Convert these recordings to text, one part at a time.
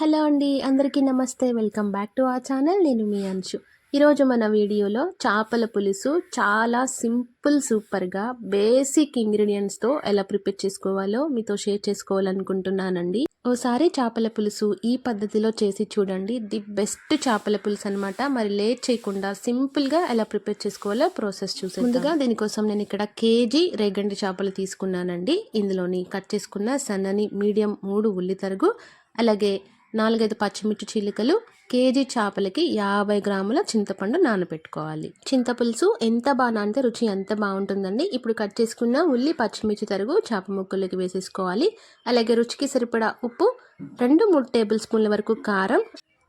Hello అండి అందరికీ నమస్తే. Welcome back to a channel. నేను మీ అంశు. ఈరోజు మన వీడియోలో చేపల పులుసు చాలా సింపుల్ సూపర్గా బేసిక్ ఇంగ్రీడియంట్స్తో ఎలా ప్రిపేర్ చేసుకోవాలో మీతో షేర్ చేసుకోవాలనుకుంటున్నానండి. ఓసారి చేపల పులుసు ఈ పద్ధతిలో చేసి చూడండి. ది బెస్ట్ చేపల పులుసు అనమాట మరి లేట్ చేయకుండా సింపుల్గా ఎలా ప్రిపేర్ చేసుకోవాలో ప్రాసెస్ చూసే ముందుగా దీనికోసం నేను ఇక్కడ కేజీ రేగండి చేపలు తీసుకున్నానండి. ఇందులోని కట్ చేసుకున్న సన్నని మీడియం మూడు ఉల్లి తరుగు అలాగే నాలుగైదు పచ్చిమిర్చి చిలుకలు కేజీ చేపలకి యాభై గ్రాముల చింతపండు నానబెట్టుకోవాలి. చింతపులుసు ఎంత బాగా నానితే రుచి ఎంత బాగుంటుందండి. ఇప్పుడు కట్ చేసుకున్న ఉల్లి పచ్చిమిర్చి తరుగు చేప ముక్కలకి వేసేసుకోవాలి. అలాగే రుచికి సరిపడా ఉప్పు రెండు మూడు టేబుల్ స్పూన్ల వరకు కారం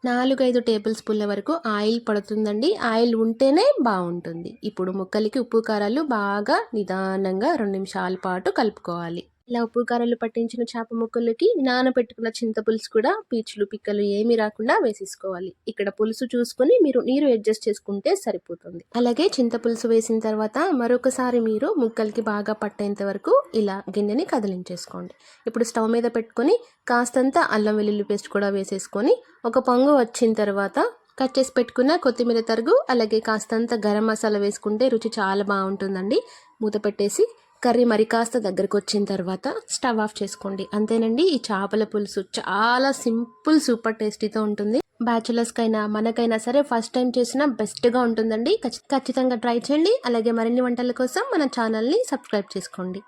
నాలుగైదు టేబుల్ స్పూన్ల వరకు ఆయిల్ పడుతుందండి. ఆయిల్ ఉంటేనే బాగుంటుంది. ఇప్పుడు ముక్కలకి ఉప్పు కారాలు బాగా నిదానంగా రెండు నిమిషాల పాటు కలుపుకోవాలి. ఇలా ఉప్పు కారాలు పట్టించిన చేప ముక్కలకి నానబెట్టుకున్న చింతపులుసు కూడా పీచులు పిక్కలు ఏమీ రాకుండా వేసేసుకోవాలి. ఇక్కడ పులుసు చూసుకుని మీరు నీరు అడ్జస్ట్ చేసుకుంటే సరిపోతుంది. అలాగే చింతపులుసు వేసిన తర్వాత మరొకసారి మీరు ముక్కలకి బాగా పట్టేంత వరకు ఇలా గిన్నెని కదిలించేసుకోండి. ఇప్పుడు స్టవ్ మీద పెట్టుకొని కాస్తంత అల్లం వెల్లుల్లి పేస్ట్ కూడా వేసేసుకొని ఒక పొంగు వచ్చిన తర్వాత కట్ చేసి పెట్టుకున్న కొత్తిమీర తరుగు అలాగే కాస్తంత గరం మసాలా వేసుకుంటే రుచి చాలా బాగుంటుందండి. మూత పెట్టేసి కర్రీ మరి కాస్త దగ్గరకు వచ్చిన తర్వాత స్టవ్ ఆఫ్ చేసుకోండి. అంతేనండి ఈ చేపల పులుసు చాలా సింపుల్ సూపర్ టేస్టీతో ఉంటుంది. బ్యాచులర్స్కైనా మనకైనా సరే ఫస్ట్ టైం చేసినా బెస్ట్గా ఉంటుందండి. ఖచ్చితంగా ట్రై చేయండి. అలాగే మరిన్ని వంటల కోసం మన ఛానల్ని సబ్స్క్రైబ్ చేసుకోండి.